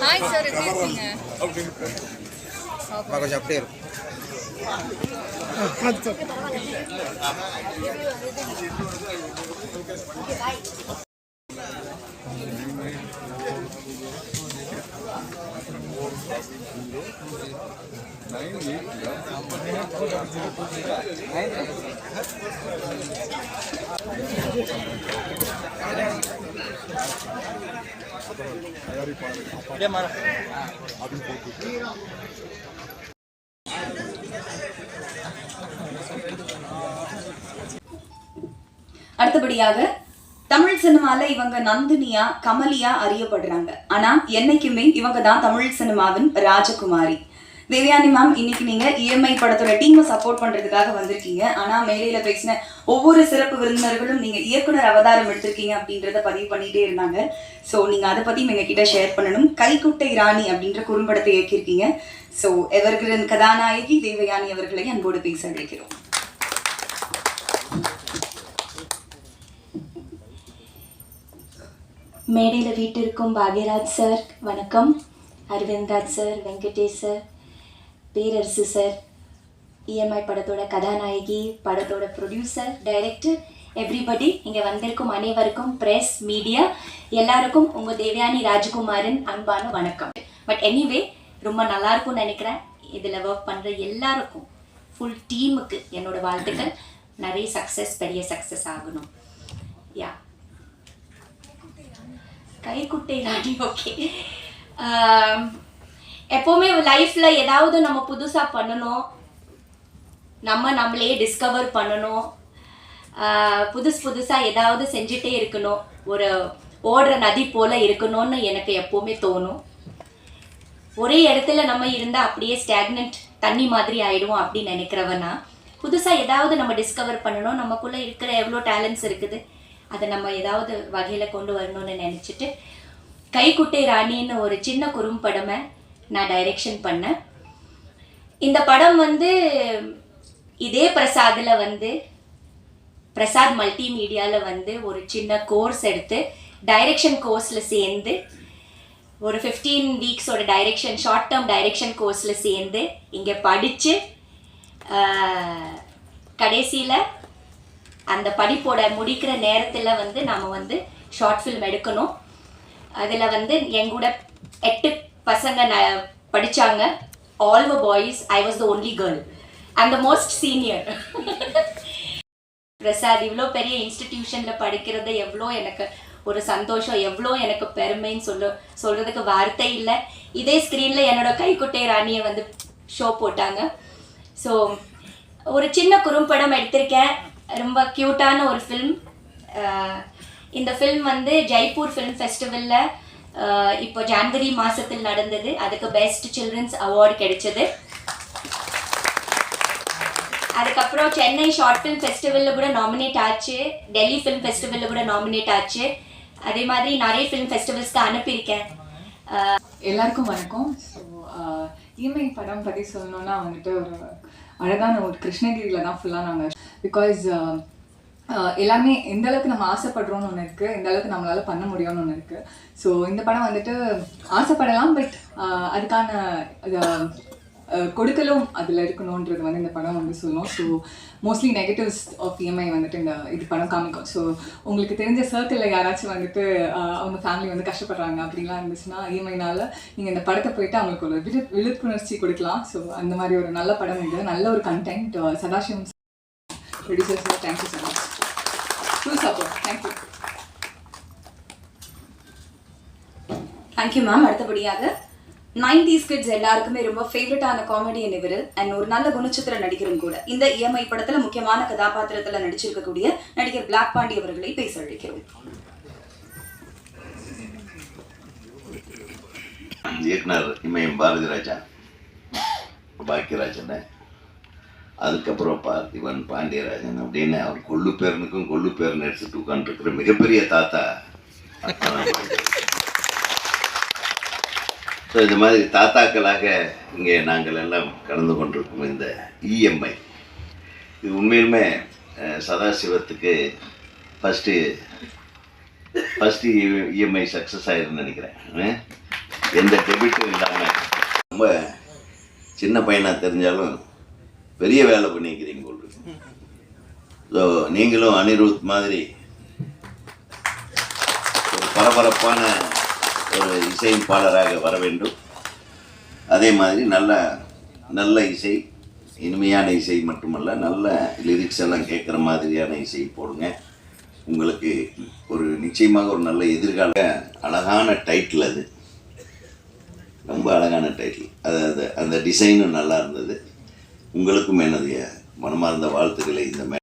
Hi sir எப்படி இருக்கீங்க? கொஞ்சம் அப்படியே இருக்கும் அடுத்தபடியாக தமிழ் சினிமால இவங்க நந்தினியா கமலியா அறியப்படுறாங்க. ஆனா என்னைக்குமே இவங்க தான் தமிழ் சினிமாவின் ராஜகுமாரி. தேவயானி மேம் இன்னைக்கு நீங்க இஎம்ஐ படத்தோட டீமை சப்போர்ட் பண்றதுக்காக வந்திருக்கீங்க. ஆனா மேலையில பேசின ஒவ்வொரு சிறப்பு விருந்தினர்களும் நீங்க இயக்குனர் அவதாரம் எடுத்திருக்கீங்க அப்படின்றத பதிவு பண்ணிட்டே இருந்தாங்க. ஸோ நீங்க அதை பத்தியும் எங்க கிட்ட ஷேர் பண்ணணும். கைக்குட்டை ராணி அப்படின்ற குறும்படத்தை இயக்கியிருக்கீங்க. ஸோ எவர்களின் கதாநாயகி தேவயானி அவர்களை அன்போடு பேச அழைக்கிறோம். மேடையில் வீட்டிற்கும் பாக்யராஜ் சார் வணக்கம். Aravindraj sir Venkatesh sir Perarasu sir EMI படத்தோட கதாநாயகி படத்தோட ப்ரொடியூசர் டைரக்டர் எவ்ரிபடி இங்கே வந்திருக்கும் அனைவருக்கும் ப்ரெஸ் மீடியா எல்லாருக்கும் உங்கள் தேவயானி ராஜகுமாரின் அன்பான வணக்கம். பட் எனிவே ரொம்ப நல்லா இருக்கும்னு நினைக்கிறேன். இதில் ஒர்க் பண்ணுற எல்லாருக்கும் ஃபுல் டீமுக்கு என்னோட வாழ்த்துக்கள். நிறைய சக்ஸஸ் பெரிய சக்ஸஸ் ஆகணும். யா கைக்குட்டை ராணி ஓகே um, எப்போவுமே லைஃப்பில் ஏதாவது நம்ம புதுசாக பண்ணணும். நம்ம நம்மளே டிஸ்கவர் பண்ணணும். Uh, புதுசு புதுசாக ஏதாவது செஞ்சுட்டே இருக்கணும். ஒரு ஓடுற நதி போல் இருக்கணும்னு எனக்கு எப்போவுமே தோணும். ஒரே இடத்துல நம்ம இருந்தால் அப்படியே ஸ்டாக்னன்ட் தண்ணி மாதிரி ஆயிடுவோம் அப்படின்னு நினைக்கிறவனா புதுசாக ஏதாவது நம்ம டிஸ்கவர் பண்ணணும். நமக்குள்ளே இருக்கிற எவ்வளோ டேலண்ட்ஸ் இருக்குது. அதை நம்ம ஏதாவது வகையில் கொண்டு வரணும்னு நினச்சிட்டு கைக்குட்டை ராணின்னு ஒரு சின்ன குறும்படமை நான் டைரெக்ஷன் பண்ணேன். இந்த படம் வந்து இதே பிரசாதில் வந்து பிரசாத் மல்டிமீடியாவில் வந்து ஒரு சின்ன கோர்ஸ் எடுத்து டைரெக்ஷன் கோர்ஸில் சேர்ந்து ஒரு ஃபிஃப்டீன் வீக்ஸோட டைரெக்ஷன் ஷார்ட் டேர்ம் டைரெக்ஷன் கோர்ஸில் சேர்ந்து இங்கே படித்து கடைசியில் அந்த படிப்போட முடிக்கிற நேரத்தில் வந்து நாம் வந்து ஷார்ட் ஃபில்ம் எடுக்கணும். அதில் வந்து எங்கூட எட்டு பசங்க ந படித்தாங்க all the boys I was the only girl and the most senior Prasad இவ்வளோ பெரிய இன்ஸ்டிடியூஷனில் படிக்கிறது எவ்வளோ எனக்கு ஒரு சந்தோஷம் எவ்வளோ எனக்கு பெருமைன்னு சொல்ல சொல்கிறதுக்கு வார்த்தை இல்லை. இதே ஸ்க்ரீனில் என்னோட கைக்குட்டை ராணியை வந்து ஷோ போட்டாங்க. ஸோ ஒரு சின்ன குறும்படம் எடுத்திருக்கேன். ரொம்ப க்யூட்டான ஒரு ஃபில்ம் இந்த ஃபில்ம் வந்து ஜெய்ப்பூர் ஃபிலிம் ஃபெஸ்டிவலில் இப்போ ஜான்வரி மாதத்தில் நடந்தது. அதுக்கு பெஸ்ட் சில்ட்ரன்ஸ் அவார்டு கிடைச்சது. அதுக்கப்புறம் சென்னை ஷார்ட் ஃபிலிம் ஃபெஸ்டிவலில் கூட நாமினேட் ஆச்சு. டெல்லி ஃபிலிம் ஃபெஸ்டிவலில் கூட நாமினேட் ஆச்சு. அதே மாதிரி நிறைய ஃபிலிம் ஃபெஸ்டிவல்ஸ்க்கு அனுப்பியிருக்கேன். எல்லாருக்கும் வணக்கம். ஸோ இஎம்ஐ படம் பற்றி சொல்லணும்னா வந்துட்டு ஒரு அழகான ஒரு கிருஷ்ணகிரியில் தான் ஃபுல்லாக நாங்கள் பிகாஸ் uh, uh, எல்லாமே எந்த அளவுக்கு நம்ம ஆசைப்படுறோம்னு ஒன்று இருக்குது எந்த அளவுக்கு நம்மளால பண்ண முடியும்னு ஒன்று இருக்குது ஸோ இந்த படம் வந்துட்டு ஆசைப்படலாம் பட் uh, அதுக்கான அது, கொடுக்கலும் அதில் இருக்கணுன்றது வந்து இந்த படம் வந்து சொல்லும். So mostly negatives of EMI வந்துட்டு இந்த இது படம் காமிக்கும். ஸோ உங்களுக்கு தெரிஞ்ச சர்க்கிளில் யாராச்சும் வந்துட்டு அவங்க ஃபேமிலி வந்து கஷ்டப்படுறாங்க அப்படின்லாம் இருந்துச்சுன்னா இஎம்ஐனால நீங்கள் இந்த படத்தை போயிட்டு அவங்களுக்கு ஒரு விழு விழிப்புணர்ச்சி கொடுக்கலாம். ஸோ அந்த மாதிரி ஒரு நல்ல படம் இது. நல்ல ஒரு content Sadasivam producers thank you so much full support thank you thank you ma'am அடுத்தபடியாக நைன்டிஸ் கிட்ஸ் எல்லாருக்குமே ரொம்ப ஃபேவரட்டான காமெடியன் இவர்? அண்ட் ஒரு நல்ல குணச்சித்திர நடிகரும் கூட. இந்த இஎம்ஐ படத்துல முக்கியமான கதாபாத்திரத்துல நடிச்சிருக்கக்கூடிய நடிகர் பிளாக் பாண்டி அவர்களை பேச அழைக்கிறோம். இயக்குனர் இமயம் பாரதிராஜா பாக்கியராஜன். அதுக்கப்புறம் பார்த்திபன் பாண்டியராஜன் அப்படின்னு அவர் கொள்ளு பேரனுக்கும் கொள்ளு பேரன் எடுத்துட்டு உட்காந்துருக்கிற மிகப்பெரிய தாத்தா. ஸோ இந்த மாதிரி தாத்தாக்களாக இங்கே நாங்கள் எல்லாம் கலந்து கொண்டிருக்கோம் இந்த இஎம்ஐ இது உண்மையிலுமே சதாசிவத்துக்கு ஃபஸ்ட்டு ஃபஸ்ட்டு இஎம்ஐ சக்ஸஸ் ஆயிருன்னு நினைக்கிறேன். எந்த டெபிட்டும் இல்லாமல் ரொம்ப சின்ன பையனாக தெரிஞ்சாலும் பெரிய வேலை பண்ணிக்கிறீங்க போல் ஸோ நீங்களும் அனிருத் மாதிரி ஒரு பரபரப்பான ஒரு இசையமைப்பாளராக வர வேண்டும். அதே மாதிரி நல்ல நல்ல இசை இனிமையான இசை மட்டுமல்ல நல்ல லிரிக்ஸ் எல்லாம் கேட்குற மாதிரியான இசை போடுங்க. உங்களுக்கு ஒரு நிச்சயமாக ஒரு நல்ல எதிர்கால அழகான டைட்டில் அது. ரொம்ப அழகான டைட்டில் அது அது அந்த டிசைனும் நல்லா இருந்தது. உங்களுக்கும் என்னுடைய மனமார்ந்த வாழ்த்துக்களை இந்த மே